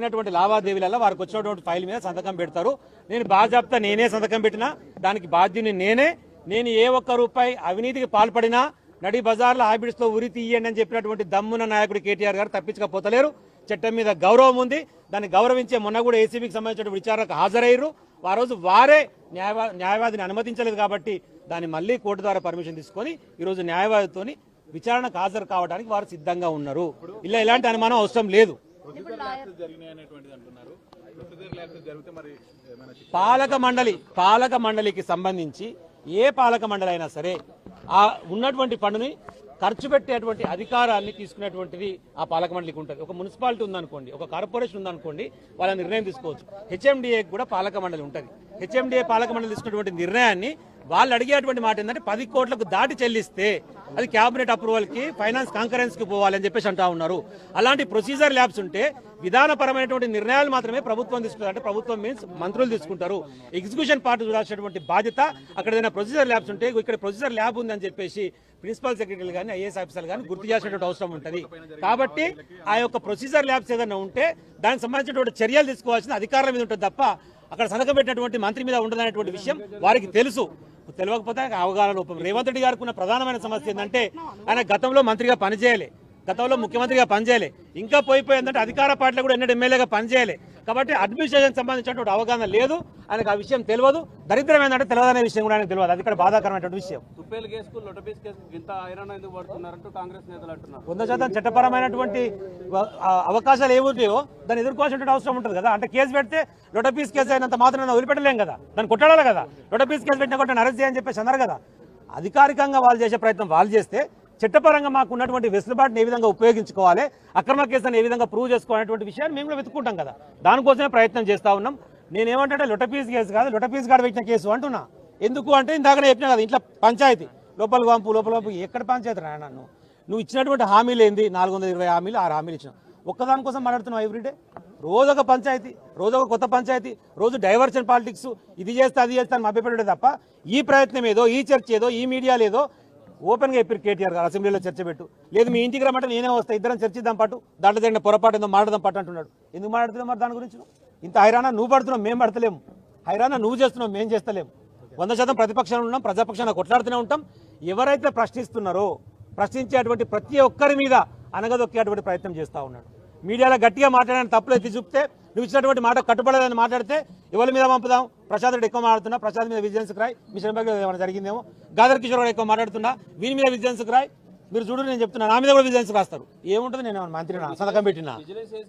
జరిగినటువంటి లావాదేవీలలో వారికి వచ్చినటువంటి ఫైల్ మీద సంతకం పెడతారు. నేను బాధ్యత నేనే సంతకం పెట్టినా దానికి బాధ్యుని నేనే. నేను ఏ ఒక్క రూపాయి అవినీతికి పాల్పడినా నడి బజార్ల హాబిట్స్లో ఉరి తీయండి అని చెప్పినటువంటి దమ్మున నాయకుడు కేటీఆర్ గారు తప్పించకపోతలేరు. చట్టం మీద గౌరవం ఉంది. దాన్ని గౌరవించే మొన్న కూడా ఏసీబీకి సంబంధించిన విచారణకు హాజరయ్యారు. ఆ రోజు వారే న్యాయవా న్యాయవాదిని అనుమతించలేదు కాబట్టి దాన్ని మళ్ళీ కోర్టు ద్వారా పర్మిషన్ తీసుకొని ఈరోజు న్యాయవాదితోని విచారణకు హాజరు కావడానికి వారు సిద్ధంగా ఉన్నారు. ఇలా ఎలాంటి అనుమానం అవసరం లేదు. పాలక మండలి పాలక మండలికి సంబంధించి ఏ పాలక మండలి అయినా సరే ఆ ఉన్నటువంటి పన్నుని ఖర్చు పెట్టేటువంటి అధికారాన్ని తీసుకునేటువంటిది ఆ పాలక మండలికి ఉంటుంది. ఒక మున్సిపాలిటీ ఉందనుకోండి ఒక కార్పొరేషన్ ఉందనుకోండి వాళ్ళ నిర్ణయం తీసుకోవచ్చు. హెచ్ఎండిఏ కూడా పాలక మండలి ఉంటుంది. హెచ్ఎండిఏ పాలక మండలి తీసుకున్నటువంటి నిర్ణయాన్ని వాళ్ళు అడిగేటువంటి మాట ఏంటంటే పది కోట్లకు దాటి చెల్లిస్తే అది క్యాబినెట్ అప్రూవల్కి ఫైనాన్స్ కాన్ఫరెన్స్కి పోవాలని చెప్పేసి అంటా ఉన్నారు. అలాంటి ప్రొసీజర్ ల్యాబ్స్ ఉంటే విధానపరమైనటువంటి నిర్ణయాలు మాత్రమే ప్రభుత్వం తీసుకుంటారు. అంటే ప్రభుత్వం మీన్స్ మంత్రులు తీసుకుంటారు. ఎగ్జిక్యూషన్ పార్ట్ చూడాల్సినటువంటి బాధ్యత అక్కడ ఏదైనా ప్రొసీజర్ ల్యాబ్స్ ఉంటే ఇక్కడ ప్రొసీజర్ ల్యాబ్ ఉందని చెప్పేసి ప్రిన్సిపల్ సెక్రటరీలు కానీ ఐఏఎస్ ఆఫీసర్లు కానీ గుర్తు చేసినటువంటి అవసరం ఉంటుంది. కాబట్టి ఆ యొక్క ప్రొసీజర్ ల్యాబ్స్ ఏదైనా ఉంటే దానికి సంబంధించినటువంటి చర్యలు తీసుకోవాల్సిన అధికారుల మీద ఉంటుంది తప్ప అక్కడ సంతకం పెట్టినటువంటి మంత్రి మీద ఉండదనేటువంటి విషయం వారికి తెలుసు. తెలియకపోతే అవగాహన లోపం. రేవంత్ రెడ్డి గారికి ఉన్న ప్రధానమైన సమస్య ఏంటంటే ఆయన గతంలో మంత్రిగా పనిచేయలే. గతంలో ముఖ్యమంత్రిగా పనిచేయలే. ఇంకా పోయిపోయిందంటే అధికార పార్టీలో కూడా ఎన్నడూ ఎమ్మెల్యేగా పనిచేయలే. కాబట్టి అడ్మినిస్ట్రేషన్ సంబంధించినటువంటి అవగాహన లేదు. ఆయనకు ఆ విషయం తెలియదు. దరిద్రం ఏంటంటే తెలియదనే విషయం కూడా ఆయనకు తెలియదు. అది ఇక్కడ బాధాకరమైనటువంటి విషయం. తుప్పేలు కేసుకు లొటపీస్ కేసుకు ఇంత ఐరన్ ఎందుకు పడుతున్నారంటూ కాంగ్రెస్ నేతలు అంటున్నారు. వంద శాతం చట్టపరమైనటువంటి అవకాశాలు ఏముంటాయో దాన్ని ఎదుర్కోవాల్సిన అవసరం ఉంటుంది కదా. అంటే కేసు పెడితే లొటపీస్ కేసు అయినంత మాత్రం వదిలిపెట్టలేం కదా. దాన్ని కొట్టాలి కదా. లొటపీస్ కేసు పెట్టినా కూడా అరెస్ట్ చేయని చెప్పేసి అన్నారు కదా. అధికారికంగా వాళ్ళు చేసే ప్రయత్నం వాళ్ళు చేస్తే చట్టపరంగా మాకు ఉన్నటువంటి వెసులుబాటుని ఏ విధంగా ఉపయోగించుకోవాలి అక్రమ కేసులను ఏ విధంగా ప్రూవ్ చేసుకోవాలనేటువంటి విషయాన్ని మేము కూడా వెతుక్కుంటాం కదా. దానికోసమే ప్రయత్నం చేస్తా ఉన్నాం. నేనేమంటే లొటపీస్ కేసు కాదు లొటపీస్ గాడు పెట్టిన కేసు అంటున్నా. ఎందుకు అంటే ఇందాకనే చెప్పినా కదా ఇంట్లో పంచాయతీ. లోపల పంపు లోపల పంపు ఎక్కడ పంచాయతీ రా నన్ను నువ్వు? ఇచ్చినటువంటి హామీలు ఏంది? నాలుగు వందల ఇరవై హామీలు ఆరు హామీలు ఇచ్చినావు. ఒక్కదాని కోసం మాట్లాడుతున్నావు ఎవ్రీడే రోజు ఒక పంచాయతీ రోజు ఒక కొత్త పంచాయతీ రోజు డైవర్షన్ పాలిటిక్స్ ఇది చేస్తే అది చేస్తే అని మభ్యపెట్టడే తప్ప ఈ ప్రయత్నం ఏదో ఈ చర్చ ఏదో ఈ మీడియా లేదో ఓపెన్గా చెప్పారు కేటీఆర్ గారు అసెంబ్లీలో చర్చ పెట్టు. లేదు మీ ఇంటికి రమ్మంటే నేనే వస్తా ఇద్దరం చర్చిద్దాం పాటు దాంట్లో జరిగిన పొరపాటు ఏదో మాట్లాడదాం పట్టు అంటున్నాడు. ఎందుకు మాట్లాడుతున్నావు మరి దాని గురించి ఇంత హైరానా నువ్వు పడుతున్నావు మేము పడతలేము. హైరానా నువ్వు చేస్తున్నావు మేము చేస్తలేము. వంద శాతం ప్రతిపక్షంలో ఉన్నాం ప్రజాపక్షాన కొట్లాడుతూనే ఉంటాం. ఎవరైతే ప్రశ్నిస్తున్నారో ప్రశ్నించేటువంటి ప్రతి ఒక్కరి మీద అనగదొక్కేటువంటి ప్రయత్నం చేస్తూ ఉన్నాడు. మీడియాలో గట్టిగా మాట్లాడని తప్పులు ఎత్తి చూపితే నువ్వు ఇచ్చినటువంటి మాట కట్టుబడలేదని మాట్లాడితే ఎవరి మీద పంపుదాం? ప్రసాద్ రెడ్డి ఎక్కువ మాట్లాడుతున్నా. ప్రసాద్ మీద విజిలెన్స్ రాయ్. మిషన్ బ్యాగ్ ఏమైనా జరిగిందేమో? గాదర్ కిషోర్ గారు ఎక్కువ మాట్లాడుతున్నా. వీని మీద విజిలెన్స్ రాయ్. మీరు చూడు నేను చెప్తున్నా. నా మీద కూడా విజిలెన్స్ రాస్తారు. ఏముంటుంది? నేను మంత్రినా? సంతకం పెట్టినా?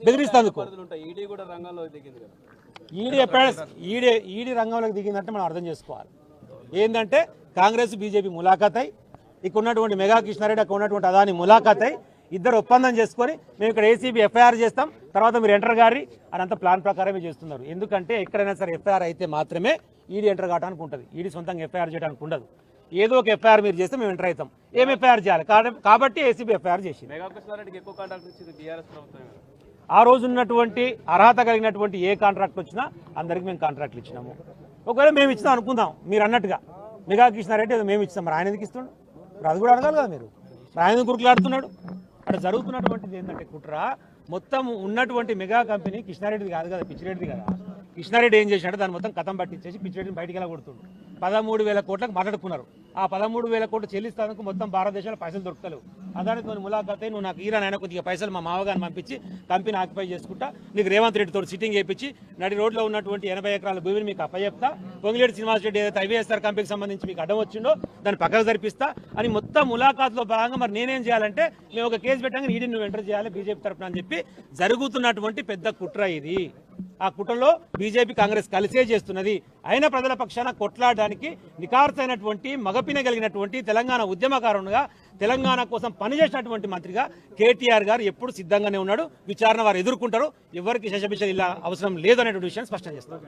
బెదిరిస్తాను. ఈడీ ఎప్పుడైనా ఈడీ ఈడీ రంగంలోకి దిగిందంటే మనం అర్థం చేసుకోవాలి. ఏంటంటే కాంగ్రెస్ బీజేపీ ములాఖాత్ అయి ఇక్కడ ఉన్నటువంటి మెగా కృష్ణారెడ్డి అక్కడ ఉన్నటువంటి అదాని ములాఖాత్ ఇద్దరు ఒప్పందం చేసుకొని మేము ఇక్కడ ఏసీబీ ఎఫ్ఐఆర్ చేస్తాం. తర్వాత మీరు ఎంటర్ గారి అని అంత ప్లాన్ ప్రకారమే చేస్తున్నారు. ఎందుకంటే ఎక్కడైనా సరే ఎఫ్ఐఆర్ అయితే మాత్రమే ఈడీ ఎంటర్ కావడానికి ఉంటుంది. ఈడీ సొంతంగా ఎఫ్ఐఆర్ చేయడానికి ఉండదు. ఏదో ఒక ఎఫ్ఐఆర్ మీరు చేస్తే మేము ఎంటర్ అవుతాం. ఏం ఎఫ్ఐఆర్ చేయాలి? కాబట్టి ఏసీబీ ఎఫ్ఐఆర్ చేసింది. ఆ రోజు ఉన్నటువంటి అర్హత కలిగినటువంటి ఏ కాంట్రాక్ట్ వచ్చినా అందరికి మేము కాంట్రాక్ట్లు ఇచ్చినాము. ఒకవేళ మేము ఇచ్చినాం అనుకుందాం మీరు అన్నట్టుగా. మెగా కృష్ణారెడ్డి ఏదో మేము ఇస్తాం మరి ఆయన ఎందుకు ఇస్తుండు అది కూడా అడగాలి కదా మీరు. ఆయన ఎందుకు కురుకులాడుతున్నాడు అక్కడ జరుగుతున్నటువంటిది ఏంటంటే కుట్ర మొత్తం ఉన్నటువంటి మెగా కంపెనీ కృష్ణారెడ్డిది కాదు కదా పిచ్చిరెడ్డిది కదా. కృష్ణారెడ్డి ఏం చేసినాడు దాన్ని మొత్తం కథం పట్టించేసి పిచ్చిరెడ్డిని బయటికి వెళ్ళ కొడుతుండు పదమూడు వేల కోట్లకు మాట్లాడుకున్నారు. ఆ పదమూడు వేల కోట్లు చెల్లిస్తానికి మొత్తం భారతదేశంలో పైసలు దొరకలేవు అదానికి నువ్వు ములాఖాత్ అయి నువ్వు నాకు ఈరా నాయన కొద్దిగా పైసలు మా మామగారిని పంపించి కంపెనీ ఆక్యుపై చేసుకుంటా నీకు రేవంత్ రెడ్డితో సిట్టింగ్ చేయించి నడి రోడ్లో ఉన్నటువంటి ఎనభై ఎకరాల భూమిని మీకు అప్పచెప్తా పొంగిలేడు శ్రీనివాస్ రెడ్డి ఏదైతే ఐవీఎస్ఆర్ కంపెనీకి సంబంధించి మీకు అడ్డం వచ్చిందో దాన్ని పక్కకు జరిపిస్తా అని మొత్తం ములాఖాత్లో భాగంగా మరి నేనేం చేయాలంటే మేము ఒక కేసు పెట్టాక ఈడీని నువ్వు ఎంటర్ చేయాలి బీజేపీ తరఫున అని చెప్పి జరుగుతున్నటువంటి పెద్ద కుట్ర ఇది. ఆ కుట్రలో బీజేపీ కాంగ్రెస్ కలిసే చేస్తున్నది. అయిన ప్రజల పక్షాన కొట్లాడడానికి నికార్సైనటువంటి మగ కలిగినటువంటి తెలంగాణ ఉద్యమకారునిగా తెలంగాణ కోసం పనిచేసినటువంటి మంత్రిగా కేటీఆర్ గారు ఎప్పుడు సిద్ధంగానే ఉన్నాడు. విచారణ వారు ఎదుర్కొంటారు. ఎవరికి శశబిష ఇలా అవసరం లేదు అనేటువంటి విషయాన్ని స్పష్టం చేస్తారు.